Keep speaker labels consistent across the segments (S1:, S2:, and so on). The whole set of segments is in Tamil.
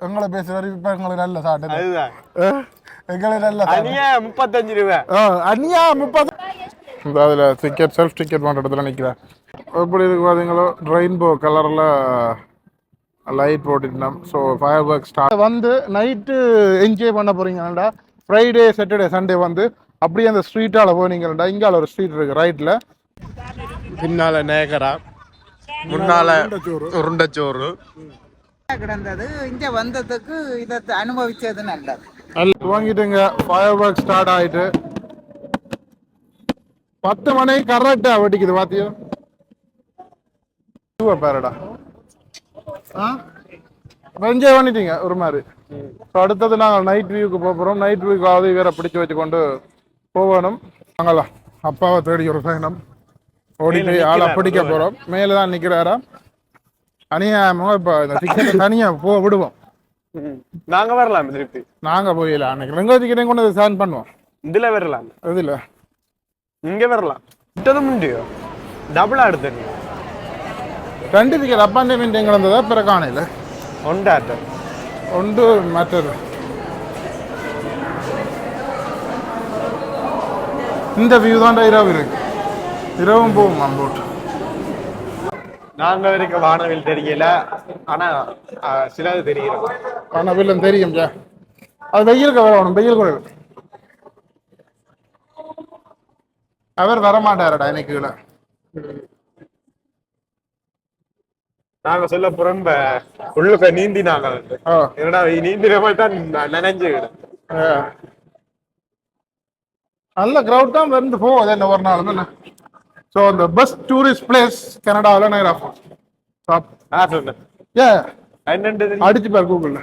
S1: எங்களை பேசுறாரு இப்ப எங்களுக்கு நல்ல சாட்டு எங்களுக்கு நல்ல
S2: தனியா முப்பத்தஞ்சு ரூபா.
S1: அனியா முப்பது இந்த அதில் டிக்கெட் செல்ஃப் டிக்கெட் பண்ணுற இடத்துல நிற்கிறேன் எப்படி இருக்கு பார்த்தீங்களோ ரெயின்போ கலரில் லைட் போட்டுட்டோம் ஸோ ஃபயர் ஒர்க் ஸ்டார்ட் வந்து நைட்டு என்ஜாய் பண்ண போகிறீங்கடா ஃப்ரைடே சாட்டர்டே சண்டே வந்து அப்படியே அந்த ஸ்ட்ரீட்டால் போனீங்கடா இங்கால ஒரு ஸ்ட்ரீட் இருக்கு ரைட்டில்
S2: பின்னால நேகரா முன்னால உருண்டைச்சோறு.
S3: கிடந்தது. இங்க வந்ததுக்கு இதை அனுபவிச்சது நல்லது.
S1: நல்ல துவங்கிட்டுங்க ஃபயர் ஒர்க் ஸ்டார்ட் ஆயிட்டு. பத்து மணி கரெக்டா வெடிக்குது பாத்தியோ? பேரடா. என்ஜாய் பண்ணிட்டீங்க ஒரு மாதிரி. ஸோ அடுத்தது நாங்கள் நைட் வியூக்கு போக போகிறோம் நைட் வியூக்கு ஆதி வேற பிடிச்சு வச்சு கொண்டு போகணும். நாங்களா அப்பாவை தேடி ஒரு பயணம் ஓடி போய் ஆளை பிடிக்க போகிறோம் மேலே தான் நிற்கிறாரா அநியாயமாக இப்போ இந்த டிக்கெட்டை தனியாக போ விடுவோம்.
S2: நாங்க வரலாம் திருப்பி.
S1: நாங்கள் போயிடலாம். அன்னைக்கு ரெங்கோ டிக்கெட்டை கொண்டு ஸ்டாண்ட் பண்ணுவோம்.
S2: இதுல வரலாம்.
S1: இதில்
S2: இங்க வரலாம். விட்டதும் முடியோ டபுளா எடுத்து
S1: ரெண்டு டிக்கெட் அப்பாயின்மெண்ட் எங்கே இருந்ததா பிற காணையில்?
S2: ஒண்டாட்ட
S1: ஒன்று மற்றது. இந்த வியூ தான் இரவு இருக்கு. இரவும் போகும் அம்போட்
S2: நாங்க வரைக்கும் வானவில் தெரியல. ஆனா சிலது தெரியும்
S1: வில்லன் தெரியும் அது வெயிலுக்கு வரணும் வெயில் கூட அவர் வரமாட்டாரடா எனக்கு கீழே
S2: நாங்க சொல்ல புறம்ப உள்ளுக்க நீந்தி நாங்க என்னடா நீந்திர மாதிரி தான் நினைஞ்சு.
S1: நல்ல கிரவுட் தான் வந்து போகுது என்ன ஒரு நாள் ஸோ அந்த பெஸ்ட் டூரிஸ்ட் பிளேஸ் கனடாவில் நேரா
S2: என்னன்றது
S1: அடிச்சு பார் கூகுளில்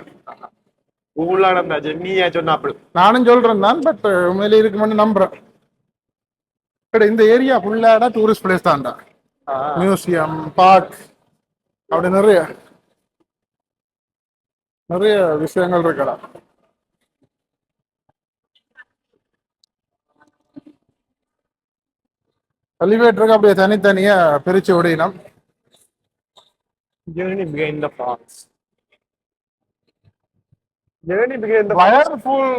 S2: நடந்தாச்சு நீயா சொன்ன
S1: நானும் சொல்றேன் தான் பட் உண்மையிலே இருக்குமென்னு நம்புறேன். பட் இந்த ஏரியா ஃபுல்லாடா டூரிஸ்ட் பிளேஸ் தான்டா மியூசியம் பார்க் அப்படி நிறைய. நிறைய விஷயங்கள் இருக்கடா. எலிவேட்டருக்கு அப்படியே தனித்தனியா பிரிச்சு விடணும்
S2: journey begin the falls journey begin the
S1: wire full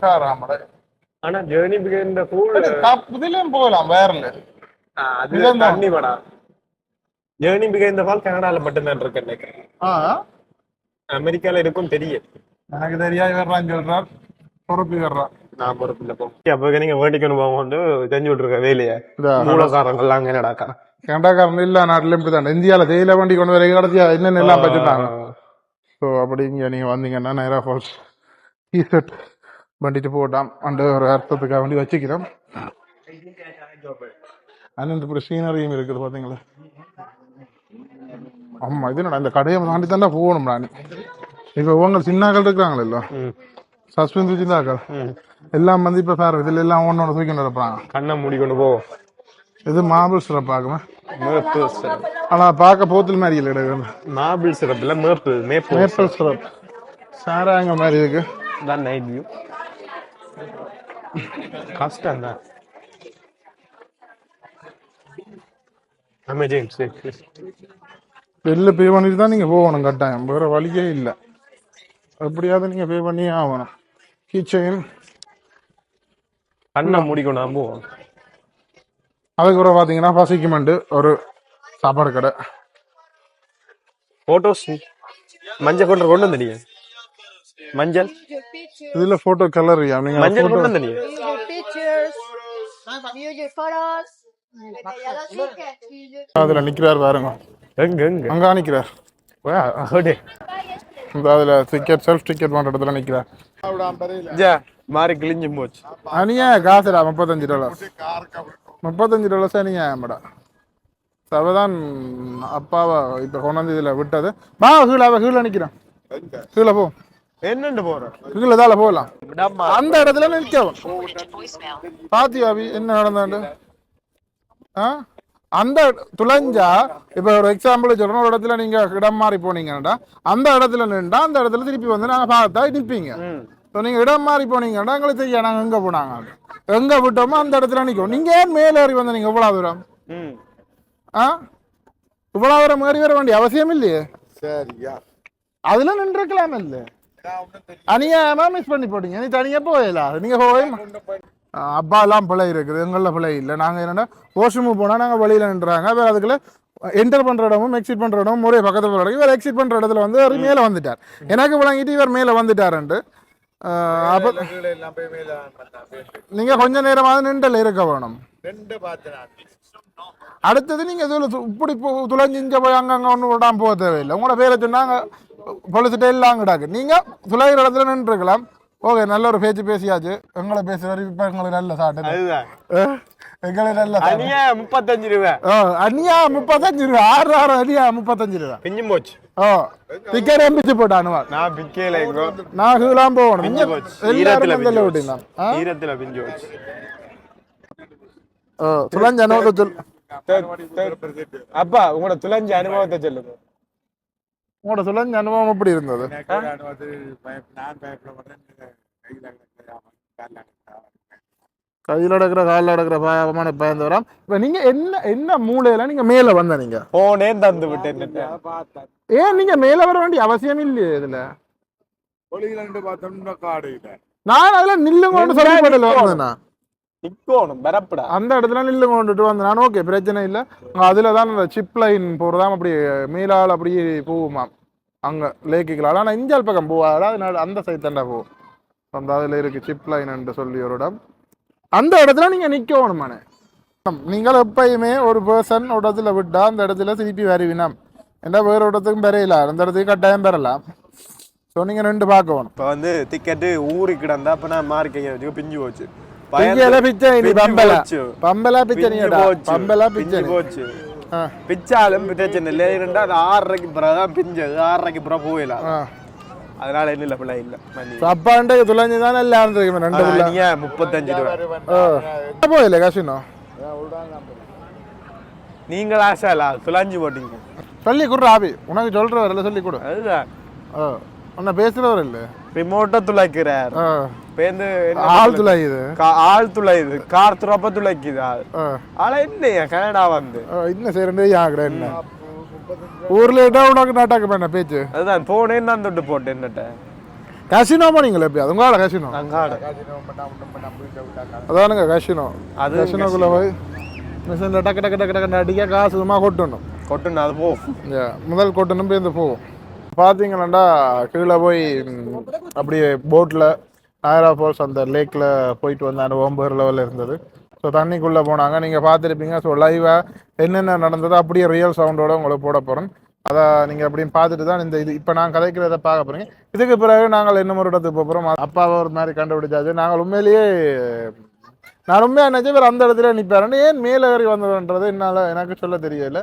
S1: காராமட
S2: ஆனா ஜேர்னி பிகைன் த ஃபூல்
S1: இதுலயும் போகலாம் வயர்ல
S2: அது. தண்ணி படா ஜேர்னி பிகைன் த ஃபால் கனடால மட்டும்தான் இருக்கு நினைக்கிறேன் அமெரிக்கால இருக்கும் தெரியும்
S1: எனக்கு தெரியாது வர்றான்னு சொல்றான் பொறுப்பு வர்றான்
S2: நான் பொறுப்பு இல்ல போ அப்ப நீங்க வேண்டிக்கணும் போக கொண்டு செஞ்சு விட்டுருக்க வேலையை.
S1: இதா,
S2: மூலக்காரங்கள்லாம் அங்க நடக்கா
S1: கனடாக்காரன் இப்படிதான் இந்தியால தேயிலை வண்டி கொண்டு வர கடைசியா என்னென்ன எல்லாம் பச்சுட்டாங்க ஸோ அப்படி இங்க நீங்க வந்தீங்கன்னா நேரா ஃபால்ஸ் டிஷர்ட் வண்டிட்டு போட்டாம் அந்த ஒரு அர்த்தத்துக்காக வேண்டி வச்சுக்கிறோம். அண்ணன் இப்படி சீனரியும் இருக்குது பாத்தீங்களா? ஆமா இது என்னடா இந்த கடையை தாண்டி தாண்டா போகணும் இப்ப உங்க சின்னாக்கள் இருக்கிறாங்களோ. சஸ்பென்ஸ் சின்னாக்கள்
S2: ம்.
S1: எல்லாம் வந்து இப்ப சார் இதுல எல்லாம் ஒன்னு ஒன்று தூக்கிட்டு இருப்பாங்க
S2: கண்ணை மூடிக்கொண்டு போ.
S1: இது மார்பிள் சிறப்பு ஆகுமே
S2: மேப்பு சிரப்
S1: ஆனா பார்க்க போத்தில் மாதிரி இல்லை எடுக்கிறது
S2: மாபிள் சிரப் இல்ல மேப்பு மேப்பு
S1: மேப்பிள் சிரப் சாராங்க மாதிரி இருக்கு.
S2: தான் நைட் வியூ கஷ்டம் தான். ஆமா ஜேம்ஸ்
S1: வெளில பே பண்ணிட்டு தான் நீங்க போகணும் கட்டாயம். வேற வழியே இல்லை. எப்படியாவது நீங்க பே பண்ணியே ஆகணும். கிச்சன்
S2: கண்ணை மூடிக்கொண்டு தான் போவோம்
S1: அதுக்கப்புறம் பாத்தீங்கன்னா பசிக்குமெண்டு ஒரு சாப்பாடு கடை.
S2: போட்டோஸ் மஞ்சள் கொண்டு கொண்டு வந்தீங்க மஞ்சள்?
S1: இதுல போட்டோ கலர் நீங்க
S2: மஞ்சள் கொண்டு
S4: photos. Use
S1: அதுல நிக்கிறார் பாருங்க.
S2: எங்க எங்க?
S1: அங்க நிக்கிறார். இந்த அதுல டிக்கெட் செல்ஃப் டிக்கெட் பண்ற இடத்துல நிக்கிறார்
S2: ஜா, மாறி கிழிஞ்சு போச்சு.
S1: அனியா காசுடா முப்பத்தஞ்சு டாலர் முப்பத்தஞ்சு டாலர்ஸ் அநியாயம்டா அவதான் அப்பாவை இப்ப கொண்டாந்து இதுல விட்டது. வா கீழே அவ கீழே நிக்கிறான். கீழே போ.
S2: என்னண்டு போறோம்
S1: கீழே தால போகலாம் அந்த இடத்துல நிற்கவும் பாத்தியா அபி என்ன நடந்தாண்டு ஆ? அந்த துளைஞ்சா இப்ப ஒரு எக்ஸாம்பிள் சொல்றோம் ஒரு இடத்துல நீங்க இடம் மாறி போனீங்கன்னா அந்த இடத்துல நின்றா அந்த இடத்துல திருப்பி வந்து நாங்க பார்த்தா நிற்பீங்க. ஸோ நீங்க இடம் மாறி போனீங்கன்னா எங்களுக்கு தெரியும் நாங்க எங்க போனாங்க? எங்க விட்டோமோ அந்த இடத்துல நிற்கும். நீங்க ஏன் மேலே ஏறி வந்து நீங்க இவ்வளவு தூரம்? ஆ? இவ்வளவு தூரம் ஏறி வர வேண்டிய அவசியம் இல்லையே?
S5: சரியா
S1: அதுல நின்றுக்கலாம் இல்ல. அநியாயமா மிஸ் பண்ணி போட்டீங்க. நீ தனியா போயிடல நீங்க போய் அப்பாலாம் பிழை இருக்குது எங்களில் பிழை இல்லை. நாங்கள் என்னென்னா வாஷ்ரூமுக்கு போனால் நாங்கள் வழியில் நின்றாங்க. வேறு அதுக்குள்ள என்டர் பண்ணுற இடமும் எக்ஸிட் பண்ணுற இடமும் ஒரே பக்கத்தில் போகிற இடம் இவர் எக்ஸிட் பண்ணுற இடத்துல வந்து அவர் மேலே வந்துட்டார். எனக்கு விளங்கிட்டு இவர் மேலே வந்துட்டாருன்ட்டு. அப்போ நீங்கள்
S5: எல்லாம் போய் மேல
S1: கொஞ்ச நேரமாவது இருக்க வேணும். அடுத்தது நீங்க இதுல இப்படி போ- துளைஞ்சிஞ்ச போய் அங்கங்க ஒன்று விடாம போக தேவையில்லை. உங்களோட பேரை சொன்னாங்க பொலிசிட்டே எல்லாம் கிடாக்கு நீங்க துளைகிற இடத்துல நின்றுக்கலாம் ஓகே நல்ல ஒரு பேச்சு பேசியாச்சு. எங்களை பேசுறாரு இப்ப எங்களுக்கு நல்ல சாட்டு. எங்களுக்கு நல்ல
S2: அநியா முப்பத்தஞ்சு ரூபா.
S1: அனியா முப்பத்தஞ்சு ரூபா. ஆறு ஆறு அனியா முப்பத்தஞ்சு ரூபா.
S2: பிஞ்சும் போச்சு.
S1: ஓ டிக்கெட் எம்பிச்சு போட்டானுவா
S2: நான் பிக்கேல
S1: நான் கீழாம் போகணும்.
S2: பிஞ்சு போச்சு.
S1: எல்லாரும் வந்தல
S2: பிஞ்சு போச்சு. ஈரத்துல பிஞ்சு போச்சு.
S1: ஓ துளஞ்ச அனுபவத்தை சொல்.
S2: அப்பா உங்களோட துளஞ்ச அனுபவத்தை சொல்லுங்க.
S1: உங்களோட துளஞ்ச அனுபவம் எப்படி இருந்தது?
S5: கையில்
S1: அடக்கிற காலில் அடக்கிற பாவமான பயந்து வராம் இப்போ நீங்க என்ன என்ன மூலையில நீங்க மேல வந்த நீங்க?
S2: போனே தந்து விட்டேன்
S1: ஏன் நீங்க மேல வர வேண்டிய அவசியம் இல்லையே இதுல?
S5: ஒளியில் ரெண்டு பார்த்தோம்னா காடு
S1: நான் அதுல நில்லுங்கோண்டு சொல்லப்படல வந்தேன்?
S2: நிக்கணும் பரப்படா.
S1: அந்த இடத்துல நில்லுங்க கொண்டுட்டு வந்தேன். நான் ஓகே பிரச்சனை இல்லை. அதில் தான் அந்த சிப் லைன் போகிறதாம் அப்படி மேலால் அப்படி போகுமாம். அங்கே லேக்குகளால். ஆனால் இஞ்சால் பக்கம் போவாது அதனால அந்த சைட் தாண்டா போகும் அந்த அதில் இருக்கு சிப் லைன் சொல்லி ஒரு இடம். அந்த இடத்துல நீங்கள் நிற்கணுமானே நீங்கள் எப்பயுமே ஒரு பர்சன் ஒரு இடத்துல விட்டா அந்த இடத்துல திருப்பி வருவினம் ஏன்னா வேறு இடத்துக்கும் பெறையில. அந்த இடத்துக்கு கட்டாயம் பெறலாம் ஸோ நீங்கள் ரெண்டு பார்க்கணும்.
S2: இப்ப வந்து டிக்கெட்டு ஊருக்கு கிடந்தா அப்ப நான் மார்க்கைய வச்சு பிஞ்சு போச்சு.
S1: பம்பல
S2: போச்சு.
S1: பம்பல பிச்சை. பம்பல பிச்சை.
S2: போச்சு. பிச்சாலும் பிரச்சனை இல்லை ஏனென்றா அது ஆறரைக்கு பிறகுதான் பிஞ்சது ஆறரைக்கு பிறகு போயிடலாம்
S1: ஆ
S2: அதனால என்ன இல்லை பிள்ளை இல்லை
S1: அப்பாண்ட துளைஞ்சு தானே எல்லாம் தெரியும் ரெண்டு பிள்ளை
S2: நீங்க முப்பத்தஞ்சு ரூபா
S1: போயில கசினோ
S2: நீங்கள் ஆசாலா துளாஞ்சு போட்டீங்க
S1: சொல்லி கொடு ஆபி உனக்கு சொல்றவர் இல்லை சொல்லி கொடு
S2: அதுதான்
S1: ஓ உன்னை பேசுறவர் இல்லை?
S2: ரிமோட்டை துளைக்கிறார். என்ன
S1: ஆள் துளையுது
S2: ஆள் துளையுது கார் துறப்ப துளைக்குது ஆனா என்னையா? கனடா வந்து.
S1: ஆ, இன்னும் செய்யறே ஆகுற என்ன ஊர்ல இட்டா உனக்கு நாட்டாக்கு பண்ண பேச்சு.
S2: அதுதான் போனேன்னு தான் தொட்டு போட்டேன் என்னட்ட.
S1: கசினோ போனீங்களா எப்பயா? உங்களால கசினோ அதானுங்க கசினோ
S2: அது
S1: கசினோக்குள்ள போய் மிஷினில் டக்கு டக்கு டக்கு டக்கு அடிக்க காசு சும்மா கொட்டணும்.
S2: கொட்டுன்னு அது போ
S1: இந்த முதல் கொட்டணும் பேருந்து போகும். பார்த்தீங்கன்னா கீழே போய் அப்படியே போட்டில் நாயரா ஃபால்ஸ் அந்த லேக்கில் போயிட்டு வந்த அனுபவம் வேறு லெவலில் இருந்தது. ஸோ தண்ணிக்குள்ளே போனாங்க. நீங்கள் பார்த்துருப்பீங்க. ஸோ லைவாக என்னென்ன நடந்ததோ அப்படியே ரியல் சவுண்டோட உங்களுக்கு போட போகிறேன் அதை நீங்கள் அப்படின்னு பார்த்துட்டு தான் இந்த இது இப்போ நான் கதைக்கிறத பார்க்க போகிறீங்க இதுக்கு பிறகு நாங்கள் இன்னும் ஒரு இடத்துக்கு போகிறோம் அப்பாவை ஒரு மாதிரி கண்டுபிடிச்சாச்சு. நாங்கள் உண்மையிலேயே நான் உண்மையாக நினச்சேன் வேறு அந்த இடத்துல நிற்பாருன்னு ஏன் மேலே ஏறி வந்ததுன்றது என்னால் எனக்கு சொல்ல தெரியலை.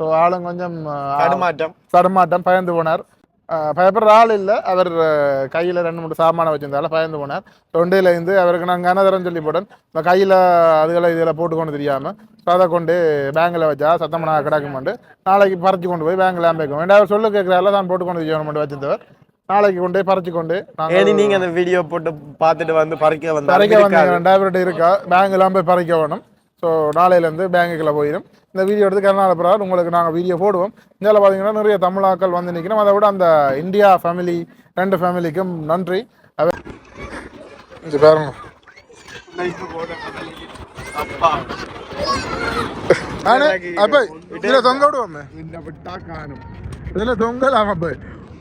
S1: ஸோ ஆளும் கொஞ்சம் ஆ,
S2: தடுமாற்றம்.
S1: தடுமாட்டம் பயந்து போனார். பயப்படுற ஆள் இல்லை. அவர் கையில் ரெண்டு மூணு சாமானை வச்சிருந்தால பயந்து போனார். தொண்டையில இருந்து அவருக்கு நான் கனதரம் சொல்லி போட்டேன். இந்த கையில் அதுகளை இதில் போட்டுக்கொண்டு தெரியாமல் ஸோ அதை கொண்டு பேங்கில் வச்சா சத்தமனா கிடக்குமாண்டு நாளைக்கு பறிச்சு கொண்டு போய் பேங்கில் அமைக்கும் வேண்டாம் அவர் சொல்லு கேட்குறால தான் போட்டுக்கொண்டு செய்யணும் வச்சிருந்தவர். நாளைக்கு கொண்டு போய் பறிச்சு கொண்டு
S2: ஏனி நீங்க அந்த வீடியோ போட்டு பார்த்துட்டு வந்து பறிக்க வந்து
S1: பறிக்க வந்து ரெண்டாயிரம் இருக்கா? பேங்க்லாம் போய் பறிக்க வேணும். ஸோ நாளையிலேருந்து பேங்குக்குள்ள போயிடும் இந்த வீடியோ எடுத்து கருநாள் பிறகு உங்களுக்கு நாங்கள் வீடியோ போடுவோம். இதில் பார்த்தீங்கன்னா நிறைய தமிழாக்கள் வந்து நிற்கிறோம் அதை விட அந்த இந்தியா ஃபேமிலி ரெண்டு ஃபேமிலிக்கும் நன்றி. அவ- இது பாருங்க. ஆனா,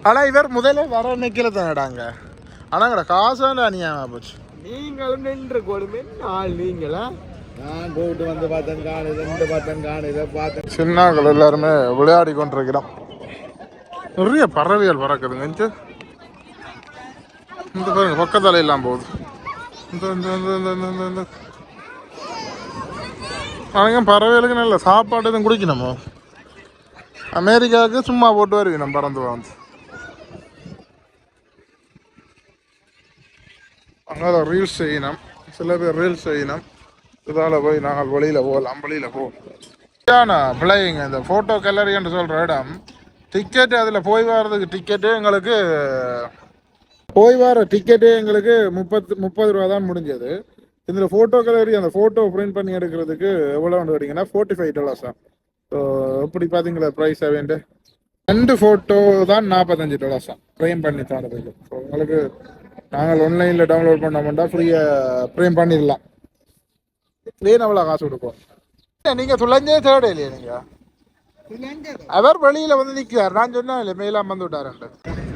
S1: ஆனா இவர் முதல்ல வர நிக்கல தானடாங்க. ஆனாங்கடா காசான அநியாயமா போச்சு?
S2: நீங்களும் நின்று கொடுமே நாள் நீங்களா?
S5: நான் போட்டு வந்து பார்த்தேன் காணுது ரெண்டு பார்த்தேன் காணுது பார்த்தேன்.
S1: சின்னாக்கள் எல்லாருமே விளையாடி கொண்டிருக்கிறோம். நிறைய பறவைகள் பறக்குதுங்க இந்த பாருங்க பக்கத்தால எல்லாம் போகுது. இந்த இந்த இந்த இந்த இந்த ஆனால் பறவைகளுக்கு நல்ல சாப்பாடு எதுவும் குடிக்கணுமோ? அமெரிக்காவுக்கு சும்மா போட்டு வருவீங்க நம்ம பறந்து வந்து அங்கே ரீல்ஸ் செய்யணும். சில பேர் ரீல்ஸ் செய்யணும். இதால் போய் நாங்கள் வழியில் போகலாம் வழியில் போவோம் பிள்ளைங்க இந்த ஃபோட்டோ கேலரி என்று சொல்கிற இடம். டிக்கெட்டு அதில் போய் வர்றதுக்கு டிக்கெட்டு எங்களுக்கு போய் வர டிக்கெட்டே எங்களுக்கு முப்பத்து முப்பது ரூபா தான் முடிஞ்சது. இதில் ஃபோட்டோ கேலரி அந்த ஃபோட்டோ பிரிண்ட் பண்ணி எடுக்கிறதுக்கு எவ்வளோ வந்து ஃபோர்ட்டி ஃபைவ் டாலர்ஸ் தான். ஸோ எப்படி பார்த்தீங்களா ப்ரைஸ் வேண்டு ரெண்டு ஃபோட்டோ தான் நாற்பத்தஞ்சு டாலர்ஸ் தான். ஃப்ரேம் பண்ணி தரதுக்கு. ஸோ உங்களுக்கு நாங்கள் ஆன்லைனில் டவுன்லோட் பண்ண பண்ணோம்னா ஃப்ரீயாக ஃப்ரேம் பண்ணிடலாம். ஏன் அவ்வளோ காசு கொடுப்போம் நீங்கள் துளைஞ்சே தேட இல்லையா
S3: இளைஞது
S1: அவர் வெளியில வந்து நிக்கிறார். நான் சொன்னேன் இல்லை மேலாம் வந்து விட்டாருன்ட்டு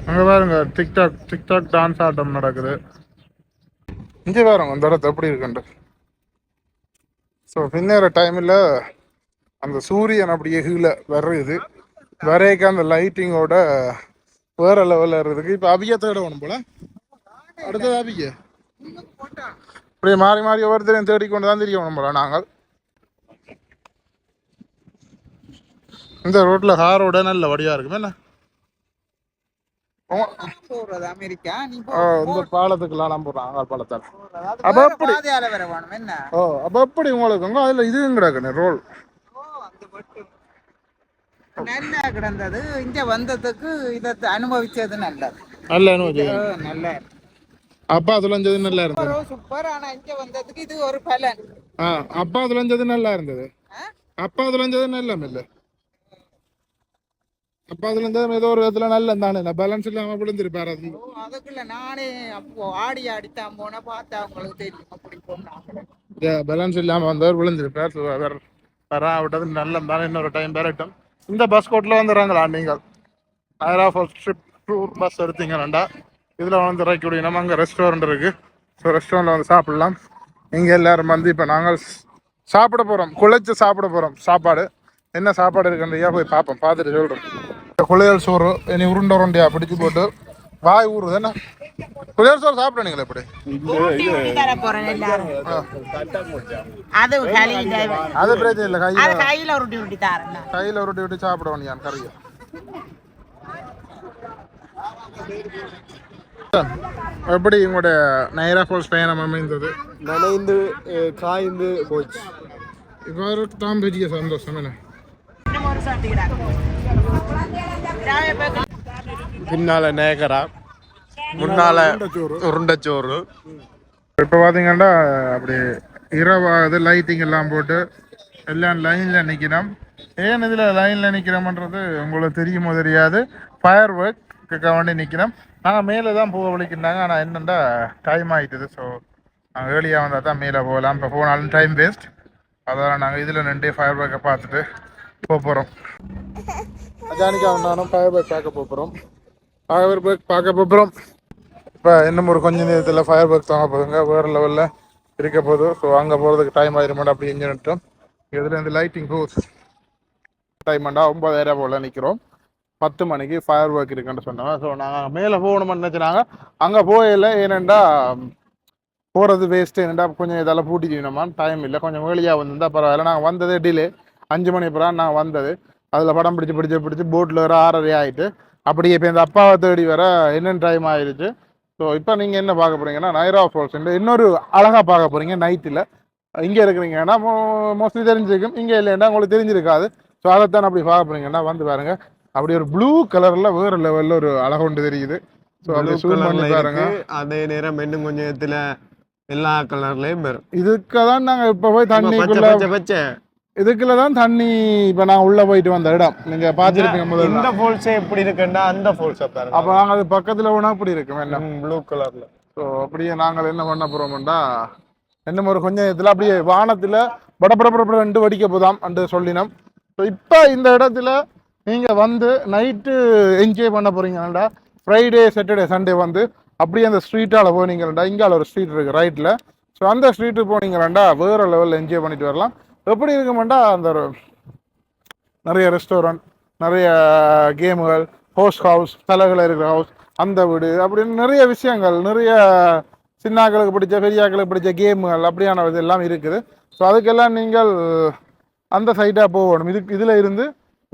S1: அங்க பாருங்க டிக்டாக் டிக்டாக் டான்ஸ் ஆட்டம் நடக்குது. இங்கே பாருங்க அந்த இடத்து எப்படி இருக்குன்ட்டு. ஸோ பின்னேற டைமில் அந்த சூரியன் அப்படியே கீழே வருது வரைக்க அந்த லைட்டிங்கோட வேற லெவலில் இருக்குது இப்போ அபிய தேடணும் போல. அடுத்தது அபிய அப்படியே மாறி மாறி ஒவ்வொருத்தரையும் தேடிக்கொண்டு தான் தெரியணும் போல நாங்கள். இந்த ரோட்ல காரோட நல்ல வடியா இருக்கும். என்ன?
S3: போறது அமெரிக்கா. நீ
S1: ஓ, இந்த பாலத்துக்குலாம் ஆங்கால் பாலத்தால். அப்ப ஓ அப்போ எப்படி உங்களுக்கு அதில் இதுவும் கிடக்குண்ணே ரோல்.
S3: ஓ அந்த மட்டும் நல்லா கிடந்தது. இங்க வந்ததுக்கு இதை அனுபவிச்சது நல்லது.
S1: நல்ல அனுபவம்
S3: ஓ, நல்லா.
S1: அப்பா துளைஞ்சது நல்லா இருந்தது.
S3: சூப்பரோ ஆனா இங்க வந்ததுக்கு இது ஒரு பலன்.
S1: ஆ அப்பா துளைஞ்சது நல்லா இருந்தது? அப்பா துளைஞ்சது நல்ல இல்லை அப்பா துளைஞ்சது ஏதோ ஒரு விதத்துல நல்ல தானே பேலன்ஸ் இல்லாம விழுந்திருப்பாரு அது.
S3: அதுக்குள்ள நானே அப்போ ஆடி ஆடித்தான் போனா பார்த்தா அவங்களுக்கு தெரியும். அப்படி போனாங்க
S1: பேலன்ஸ் இல்லாம வந்தவர் விழுந்திருப்பார் அவர் வரா விட்டது நல்ல தானே இன்னொரு டைம் பெறட்டும் இந்த பஸ் கோட்டில் வந்துடுறாங்களா நீங்கள்? ஃபர்ஸ்ட் ட்ரிப் டூர் பஸ் எடுத்தீங்கன்னாண்டா இதில் வந்து இறக்கி விடணும் அங்கே ரெஸ்டாரண்ட் இருக்கு. ஸோ ரெஸ்டாரண்ட்டில் வந்து சாப்பிடலாம். இங்கே எல்லாரும் வந்து இப்போ நாங்கள் சாப்பிட போகிறோம் குழைச்சு சாப்பிட போகிறோம் சாப்பாடு. என்ன சாப்பாடு இருக்குன்றையா போய் பார்ப்போம். பார்த்துட்டு சொல்கிறோம் குளியல் சோறு இனி உருண்டை உருண்டையா பிடிச்சி போட்டு வாய் ஊறுது. என்ன? குளியல் சோறு சாப்பிட்றீங்களா இப்படி?
S3: அது
S1: பிரச்சனை இல்லை. கையில்
S3: கையில உருட்டி உருட்டி தாரேன்
S1: கையில் உருட்டி விட்டு சாப்பிடுவோம் யான் கறியை. எப்படி உங்களுடைய நைரா ஃபால்ஸ் பயணம் அமைந்தது.
S2: நனைந்து காய்ந்து போச்சு.
S1: இவருக்கு தான் பெரிய சந்தோஷம் என்ன?
S2: பின்னால நேகரா முன்னால உருண்டைச்சோறு.
S1: இப்போ பார்த்தீங்கன்னா அப்படி இரவாகுது லைட்டிங் எல்லாம் போட்டு எல்லாம் லைனில் நிற்கிறோம் ஏன் இதில் லைனில் நிற்கிறோம்ன்றது உங்களுக்கு தெரியுமோ தெரியாது. ஃபயர் ஒர்க்கு வேண்டி நிற்கிறோம் நாங்கள் மேலே தான் போக விളിக்கிறாங்க ஆனால் என்னென்னா டைம் ஆகிட்டுது ஸோ நாங்கள் ஏர்லியாக வந்தால் தான் மேலே போகலாம் இப்போ போனாலும் டைம் வேஸ்ட் அதனால் நாங்கள் இதில் நின்று ஃபயர் பேக்கை பார்த்துட்டு போக போகிறோம் அஜானிக்கா நானும் ஃபயர் பேக் பார்க்க போகிறோம் ஃபயர் பேக் பார்க்க போகிறோம் இப்போ இன்னும் ஒரு கொஞ்ச நேரத்தில் ஃபயர் பேக் தாங்க போதுங்க வேறு லெவலில் இருக்க போகுது. ஸோ அங்கே போகிறதுக்கு டைம் ஆயிரும் அப்படி இங்கே நிட்டோம் இதில் இந்த லைட்டிங் ஹோஸ் டைம் ஆண்டா ஒன்பதாயிரம் போல் நிற்கிறோம் பத்து மணிக்கு ஃபயர் ஒர்க் இருக்குன்னு சொன்னாங்க. ஸோ நாங்கள் மேலே போகணும்னு நினச்சினாங்க அங்கே போகல ஏனெண்டா போகிறது வேஸ்ட்டு என்னடா கொஞ்சம் இதெல்லாம் பூட்டிக்கணுமா டைம் இல்லை. கொஞ்சம் வேலையாக வந்திருந்தா பரவாயில்ல. நாங்கள் வந்ததே டிலே அஞ்சு மணி அப்புறம் நான் வந்தது. அதில் படம் பிடிச்சி பிடிச்சி பிடிச்சி போட்டில் வர ஆறரை ஆகிட்டு அப்படியே இப்போ இந்த அப்பாவை தேடி வர என்னென்ன டைம் ஆயிடுச்சு ஸோ இப்போ நீங்கள் என்ன பார்க்க போகிறீங்கன்னா நைரா ஃபால்ஸ் இன்னொரு அழகாக பார்க்க போகிறீங்க நைட்டில் இங்கே இருக்கிறீங்கன்னா மோஸ்ட்லி தெரிஞ்சிருக்கும் இங்கே இல்லைன்னா உங்களுக்கு தெரிஞ்சிருக்காது. ஸோ அதைத்தான் அப்படி பார்க்க போகிறீங்கன்னா வந்து பாருங்கள் அப்படி ஒரு ப்ளூ கலரில் வேறு லெவலில் ஒரு அழகு ஒன்று தெரியுது. ஸோ அப்படி
S2: colourல
S1: பண்ணி பாருங்க.
S2: அதே நேரம் இன்னும் கொஞ்சம் இடத்துல எல்லா கலர்லயும் வரும்.
S1: தான் நாங்கள் இப்போ போய் தண்ணிக்குள்ள
S2: பச்சை
S1: இதுக்குள்ள தான் தண்ணி இப்போ நான் உள்ளே போயிட்டு வந்த இடம். நீங்கள் பார்த்துருப்பீங்க முதல்ல.
S2: இந்த ஃபால்ஸ் எப்படி இருக்குன்னா அந்த ஃபால்ஸ் பாருங்க.
S1: அப்போ நாங்கள் அது பக்கத்தில் போனால் அப்படி இருக்கும் என்ன
S2: ப்ளூ கலர்ல
S1: ஸோ அப்படியே நாங்கள் என்ன பண்ண போகிறோம்டா இன்னும் ஒரு கொஞ்சம் இதில் அப்படியே வானத்தில் படப்படப்பட ரெண்டு வெடிக்க போதாம் என்று சொல்லினோம். ஸோ இப்போ இந்த இடத்துல நீங்கள் வந்து நைட்டு என்ஜாய் பண்ண போகிறீங்கடா ஃப்ரைடே சாட்டர்டே சண்டே வந்து அப்படியே அந்த ஸ்ட்ரீட்டால் போனீங்கடா இங்கால ஒரு ஸ்ட்ரீட் இருக்குது ரைட்டில் ஸோ அந்த ஸ்ட்ரீட்டு போனீங்கடா வேறு லெவலில் என்ஜாய் பண்ணிட்டு வரலாம். எப்படி இருக்குமெண்டா? அந்த ஒரு நிறைய ரெஸ்டாரண்ட் நிறைய கேமுகள் ஹோஸ்ட் ஹவுஸ் தலைகள் இருக்கிற ஹவுஸ் அந்த வீடு அப்படின்னு நிறைய விஷயங்கள் நிறைய சின்னாக்களுக்கு பிடிச்ச பெரியாக்களுக்கு பிடிச்ச கேமுகள் அப்படியான இது எல்லாம் இருக்குது. ஸோ அதுக்கெல்லாம் நீங்கள் அந்த சைட்டாக போகணும். இதுக்கு இதில் இருந்து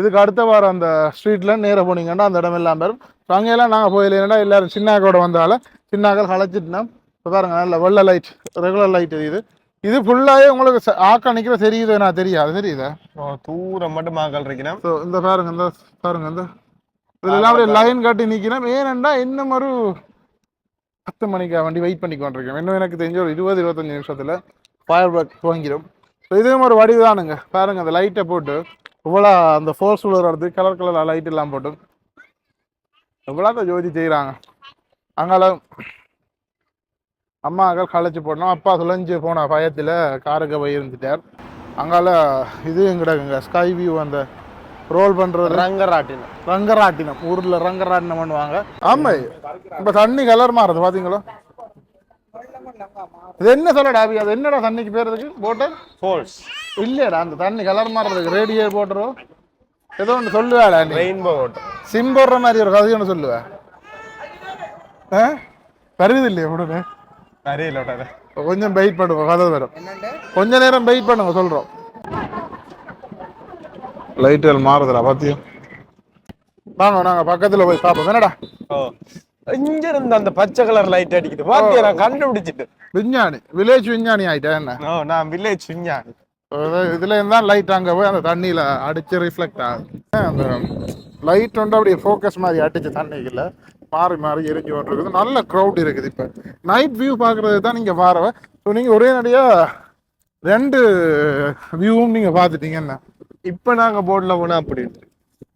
S1: இதுக்கு அடுத்த வாரம் அந்த ஸ்ட்ரீட்டில் நேராக போனீங்கன்னா அந்த இடம் எல்லாம் பெறும் ஸோ அங்கெல்லாம் நாங்கள் போயிடலைன்னா எல்லாரும் சின்னாக்களோட வந்தால சின்னாக்கள் களைச்சிட்டுனா இப்போ பாருங்க நல்ல வெள்ளை லைட் ரெகுலர் லைட் இது. இது ஃபுல்லாகவே உங்களுக்கு ஆக்க நிற்கிற தெரியுது நான் தெரியாது. தெரியுதா?
S2: தூரம் மட்டும் மாக்கள் இருக்கிறேன்
S1: ஸோ இந்த பாருங்க இந்த பாருங்க இந்த. இதுல எல்லாம் அப்படியே லைன் கட்டி நிற்கிறேன் ஏனெண்டா இன்னும் ஒரு பத்து மணிக்கு வண்டி வெயிட் பண்ணி கொண்டிருக்கேன் இன்னும் எனக்கு தெரிஞ்ச ஒரு இருபது இருபத்தஞ்சு நிமிஷத்துல ஃபயர் ஒர்க் துவங்கிடும் ஸோ இதுவும் ஒரு வடிவு தானுங்க. பாருங்க அந்த லைட்டை போட்டு இவ்வளோ அந்த ஃபோர்ஸ் விழுறது கலர் கலர் லைட் எல்லாம் போட்டு எவ்வளோ ஜோதி செய்கிறாங்க அங்கால அம்மாக்கள் களைச்சு போடணும் அப்பா சுழஞ்சு போன பயத்தில் காருக்கு போய் இருந்துட்டார். அங்கால இது கிடக்குங்க ஸ்கை வியூ அந்த ரோல் பண்ணுறது
S2: ரங்கராட்டினம்.
S1: ரங்கராட்டினம். ஊரில் ரங்கராட்டினம் பண்ணுவாங்க ஆமாம். இப்போ தண்ணி கலர் மாறுது பார்த்தீங்களா இது என்ன சொல்லடா அபி? அது என்னடா தண்ணிக்கு பேர் இதுக்கு போட்டர்
S2: ஃபால்ஸ்
S1: இல்லையடா அந்த தண்ணி கலர் மாறுறதுக்கு ரேடியர் போட்டரோ ஏதோ ஒன்று சொல்லுவாடா நீ.
S2: ரெயின்போ வாட்டர்
S1: சிம் போடுற மாதிரி ஒரு கதை ஒன்று சொல்லுவேன் ஆ? வருது இல்லையா உடனே?
S2: தெரியல விட்டாத
S1: கொஞ்சம் வெயிட் பண்ணுங்க கதை வரும்.
S3: என்னண்டு?
S1: கொஞ்ச நேரம் வெயிட் பண்ணுங்க சொல்கிறோம் லைட்டுகள் மாறுதுடா பாத்தியும் வாங்க நாங்கள் பக்கத்தில் போய் பார்ப்போம். என்னடா?
S2: ஓ. இங்க இருந்து அந்த பச்சை கலர் லைட் அடிக்குது. பாத்தியா நான் கண்டுபிடிச்சிட்டு
S1: விஞ்ஞானி வில்லேஜ் விஞ்ஞானி ஆயிட்டேன் என்ன?
S2: ஓ நான் வில்லேஜ்
S1: அதாவது இதுல இருந்தா லைட் அங்க போய் அந்த தண்ணியில அடிச்சு ரிஃப்ளெக்ட் ஆகுது அந்த லைட் வந்து அப்படியே ஃபோக்கஸ் மாதிரி அடிச்சு தண்ணிக்குள்ள மாறி மாறி எரிஞ்சு கொண்டிருக்குது. நல்ல க்ரௌட் இருக்குது இப்போ. நைட் வியூ பார்க்கறது தான் நீங்கள் பாருவ ஸோ நீங்கள் ஒரே நடியா ரெண்டு வியூவும் நீங்கள் பார்த்துட்டீங்க என்ன?
S2: இப்ப நாங்க போர்டுல போனா அப்படி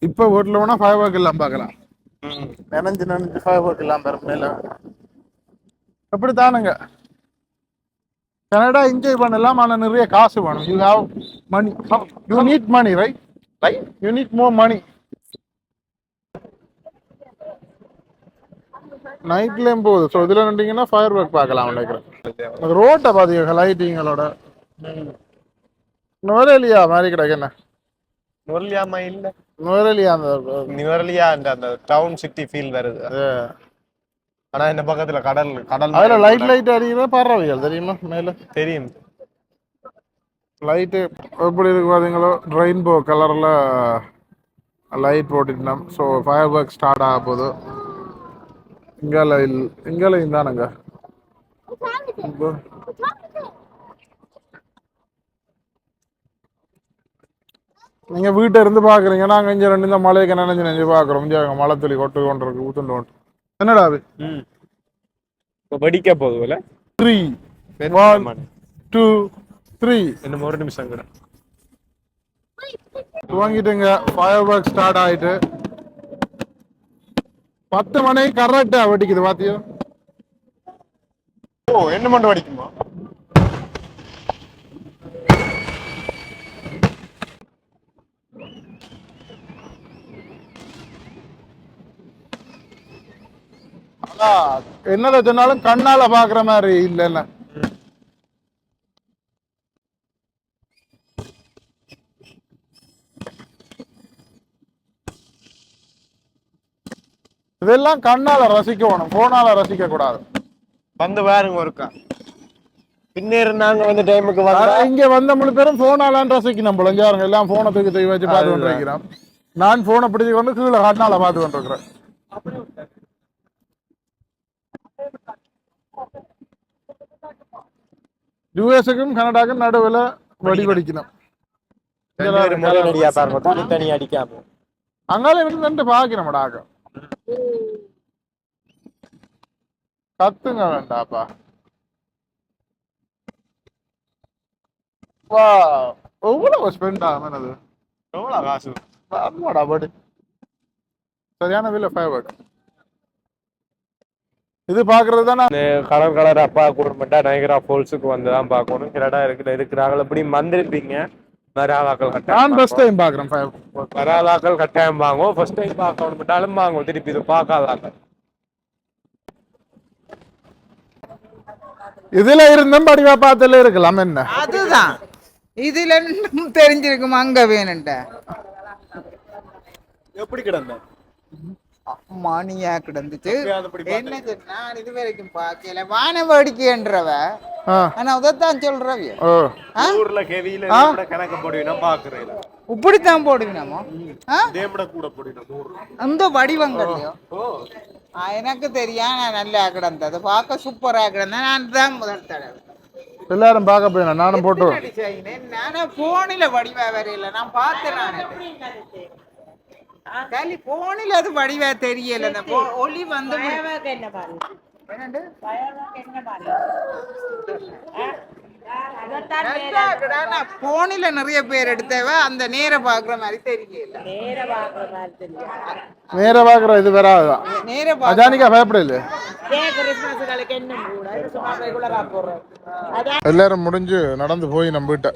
S1: இப்போ ஹோட்டலில் போனால் ஃபைவ் ஒர்க் எல்லாம் பார்க்கலாம். நினைஞ்சு நினைஞ்சு ஃபைவ் ஒர்க் எல்லாம் பெறும் மேல அப்படித்தானுங்க. கனடா என்ஜாய் பண்ணலாம் ஆனால் நிறைய காசு வேணும். You have money you need money right right you need more money நைட்லேயும் போகுது. ஸோ இதில் நின்றீங்கன்னா ஃபயர் ஒர்க் பார்க்கலாம் நினைக்கிறேன். ரோட்டை பார்த்தீங்க லைட்டிங்களோட நுவரேலியா மாதிரி கிடக்கு என்ன?
S2: நுவரலியாமா இல்ல.
S1: நுவரேலியா அந்த
S2: நுவரலியா அந்த அந்த டவுன் சிட்டி ஃபீல் வருது ஆனா இந்த பக்கத்துல கடல் கடல்
S1: அதில் லைட் லைட் அடிக்கிற பறவைகள் தெரியுமா மேலே?
S2: தெரியும்.
S1: லைட்டு எப்படி இருக்கு பார்த்தீங்களோ ரெயின்போ கலரில் லைட் போட்டுட்டோம். ஸோ ஃபயர் ஒர்க் ஸ்டார்ட் ஆக போகுது. இங்கால இல் இங்காலையும் நீங்க வீட்டை இருந்து பாக்குறீங்க நாங்க இங்க ரெண்டு இந்த மலைக்கு நினைஞ்சு நினைஞ்சு பாக்குறோம். இங்க அங்க மழை துளி கொட்டு கொண்டு இருக்கு ஊத்துண்டு கொண்டு என்னடா அது?
S2: இப்போ வெடிக்க போகுதுல
S1: த்ரீ ஒன் டூ த்ரீ
S2: இன்னும் ஒரு நிமிஷம் கூட.
S1: துவங்கிட்டுங்க. ஃபயர் ஒர்க் ஸ்டார்ட் ஆயிட்டு. பத்து மணி கரெக்டா வெடிக்குது பாத்தியோ?
S2: ஓ என்ன மட்டும் வெடிக்குமா?
S1: ஆனா என்னத சொன்னாலும் கண்ணால பாக்குற மாதிரி இல்லைல்ல இதெல்லாம் கண்ணால ரசிக்கணும் போனால ரசிக்க கூடாது.
S2: வந்து பாருங்க ஒருக்கா. பின்னேறு நாங்க வந்து டைமுக்கு வந்தா
S1: இங்க வந்த முழு பேரும் போனாலாம் ரசிக்கணும் பாருங்க எல்லாம் போனை தூக்கி தூக்கி வச்சு பார்த்து நான் போனை பிடிச்சு கொண்டு கீழே கண்ணால பார்த்து கொண்டு யூஎஸ்க்கும் கனடாக்கும் நடுவில் வடி வெடிக்கணும்.
S2: ரெண்டு பேரும் முதல் அடியா பாருங்க தனித்தனி அடிக்காம.
S1: அங்கால இருந்து ரெண்டு பாக்கணும்டாக்க கத்துங்க வேண்டாப்பா. வா எவ்வளவு ஸ்பெண்ட் ஆகும் அது
S2: எவ்வளவு காசு?
S1: சரியான வில்ல ஃபைவ் இது பாக்குறது தானே?
S2: கலர் கலர் அப்பா குடும்பட்டா நயகரா ஃபால்ஸுக்கு வந்து தான் பார்க்கணும். கிரடா இருக்குது? இருக்கிறாங்க எப்படி வந்திருப்பீங்க வராதாக்கள்
S1: நான்
S2: கட்டாயம்
S1: ஃபர்ஸ்ட் டைம் பாக்குறேன்
S2: வராதாக்கள் கட்டாயம் வாங்குவோம். ஃபர்ஸ்ட் டைம் பார்க்கணும். விட்டாலும் வாங்குவோம். திருப்பி இது பார்க்காதாக்கள்
S1: இதுல இருந்தும் படிவா பார்த்துல இருக்கலாம் என்ன?
S3: அதுதான். இதுல இருந்தும் தெரிஞ்சிருக்கும்? அங்க வேணுண்ட
S2: எப்படி கிடந்த
S3: மணியா கிடந்துச்சு என்ன நான் இது வரைக்கும் பார்க்கல. வான வேடிக்கைன்றவ ஆனா உதத்தான் சொல்றவிய.
S2: ஊர்ல கெவியில கணக்கு போடுவீனா பாக்குறேன்
S3: இப்படித்தான் போடுவினமோ?
S2: கூட போடுவீனா
S3: அந்த வடிவங்கள்லயோ? எனக்கு தெரியும் நான் நல்லா கிடந்தது. பார்க்க சூப்பரா கிடந்தேன். நான் தான் முதல் தடவை.
S1: எல்லாரும் பார்க்க போயினா நானும் போட்டு
S3: பின்னாடி செய்யினேன். நானா போனில வடிவா வரையில நான் பார்த்தேன் நான். கலி போனில அது வடிவா தெரியல. ஒளி வந்து என்னண்டு? இருக்குடா. நான் போனில நிறைய பேர் எடுத்தவ அந்த நேர பாக்குற மாதிரி தெரியல.
S1: நேர பாக்குற இது வராதுதான்
S3: நேர
S1: அஜானிக்கா பயப்படல எல்லாரும் முடிஞ்சு நடந்து போய் நம்ம வீட்டை.